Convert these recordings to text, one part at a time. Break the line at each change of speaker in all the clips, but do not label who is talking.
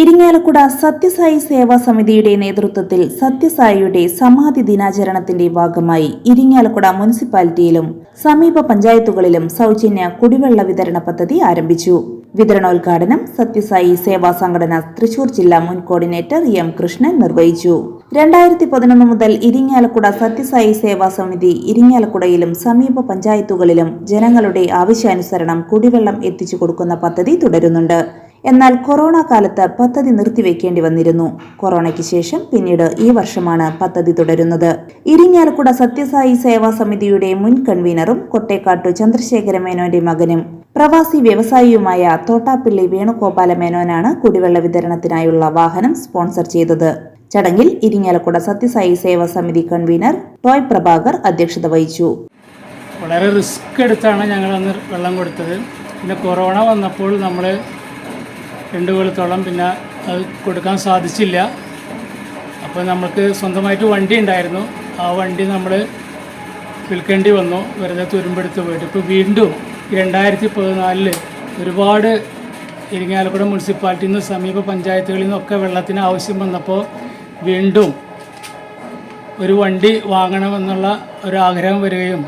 ഇരിങ്ങാലക്കുട സത്യസായി സേവാ സമിതിയുടെ നേതൃത്വത്തിൽ സത്യസായിയുടെ സമാധി ദിനാചരണത്തിന്റെ ഭാഗമായി ഇരിങ്ങാലക്കുട മുനിസിപ്പാലിറ്റിയിലും സമീപ പഞ്ചായത്തുകളിലും സൗജന്യ കുടിവെള്ള വിതരണ പദ്ധതി ആരംഭിച്ചു. വിതരണോദ്ഘാടനം സത്യസായി സേവാ സംഘടന തൃശൂർ ജില്ലാ മുൻ കോർഡിനേറ്റർ എം കൃഷ്ണൻ നിർവഹിച്ചു. രണ്ടായിരത്തി പതിനൊന്ന് മുതൽ ഇരിങ്ങാലക്കുട സത്യസായി സേവാ സമിതി ഇരിങ്ങാലക്കുടയിലും സമീപ പഞ്ചായത്തുകളിലും ജനങ്ങളുടെ ആവശ്യാനുസരണം കുടിവെള്ളം എത്തിച്ചു കൊടുക്കുന്ന പദ്ധതി തുടരുന്നുണ്ട്. എന്നാൽ കൊറോണ കാലത്ത് പദ്ധതി നിർത്തിവെക്കേണ്ടി വന്നിരുന്നു. കൊറോണയ്ക്ക് ശേഷം പിന്നീട് ഈ വർഷമാണ് പദ്ധതി തുടരുന്നത്. ഇരിങ്ങാലക്കുട സത്യസായി സേവാ സമിതിയുടെ മുൻ കൺവീനറും കൊട്ടേക്കാട്ടു ചന്ദ്രശേഖര മേനോന്റെ മകനും പ്രവാസി വ്യവസായിയുമായ തോട്ടാപ്പിള്ളി വേണുഗോപാല മേനോനാണ് കുടിവെള്ള വിതരണത്തിനായുള്ള വാഹനം സ്പോൺസർ ചെയ്തത്. ചടങ്ങിൽ ഇരിങ്ങാലക്കുട സത്യസായി സേവാ സമിതി കൺവീനർ ടോയ് പ്രഭാകർ അധ്യക്ഷത വഹിച്ചു.
വളരെ റിസ്ക് എടുത്താണ് ഞങ്ങൾ അന്ന് വെള്ളം കൊടുത്തത്. പിന്നെ കൊറോണ വന്നപ്പോൾ നമ്മൾ രണ്ട് കൊല്ലത്തോളം പിന്നെ അത് കൊടുക്കാൻ സാധിച്ചില്ല. അപ്പോൾ നമ്മൾക്ക് സ്വന്തമായിട്ട് വണ്ടി ഉണ്ടായിരുന്നു. ആ വണ്ടി നമ്മൾ വിൽക്കേണ്ടി വന്നു. വെറുതെ തുരുമ്പെടുത്ത് പോയിട്ട്. ഇപ്പോൾ വീണ്ടും രണ്ടായിരത്തി പതിനാലിൽ ഒരുപാട് ഇരിങ്ങാലക്കുട മുനിസിപ്പാലിറ്റിയിൽ നിന്ന് സമീപ പഞ്ചായത്തുകളിൽ നിന്നൊക്കെ വെള്ളത്തിന് ആവശ്യം വന്നപ്പോൾ വീണ്ടും ഒരു വണ്ടി വാങ്ങണമെന്നുള്ള ഒരാഗ്രഹം വരികയും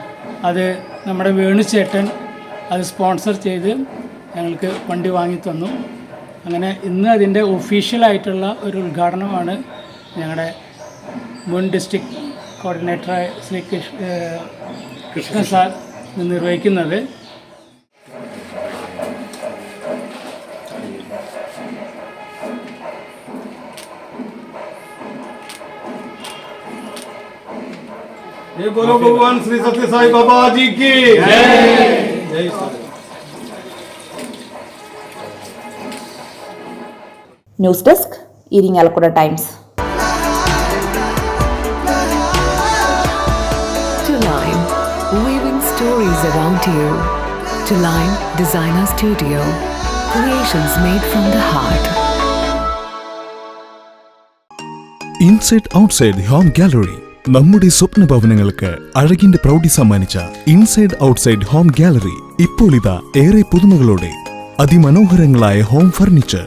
അത് നമ്മുടെ വേണുചേട്ടൻ അത് സ്പോൺസർ ചെയ്ത് ഞങ്ങൾക്ക് വണ്ടി വാങ്ങി തന്നു. അങ്ങനെ ഇന്ന് അതിൻ്റെ ഒഫീഷ്യലായിട്ടുള്ള ഒരു ഉദ്ഘാടനമാണ് ഞങ്ങളുടെ മുൻ ഡിസ്ട്രിക്ട് കോർഡിനേറ്ററായ ശ്രീ കൃഷ് ഏഹ് കൃഷ്ണ സാർ നിർവഹിക്കുന്നത്
ये बोलो भगवान श्री सत्य साई बाबा जी की जय
news desk
Irinjalakuda Times. Weaving stories around you. To Line Designer Studio, creations made from the heart.
Inside outside home gallery നമ്മുടെ സ്വപ്ന ഭവനങ്ങൾക്ക് അഴകിന്റെ പ്രൗഢി സമ്മാനിച്ച ഇൻസൈഡ് ഔട്ട്സൈഡ് ഹോം ഗാലറി ഇപ്പോൾ ഇതാ ഏറെ പുതുമകളോടെ. അതിമനോഹരങ്ങളായ ഹോം ഫർണിച്ചർ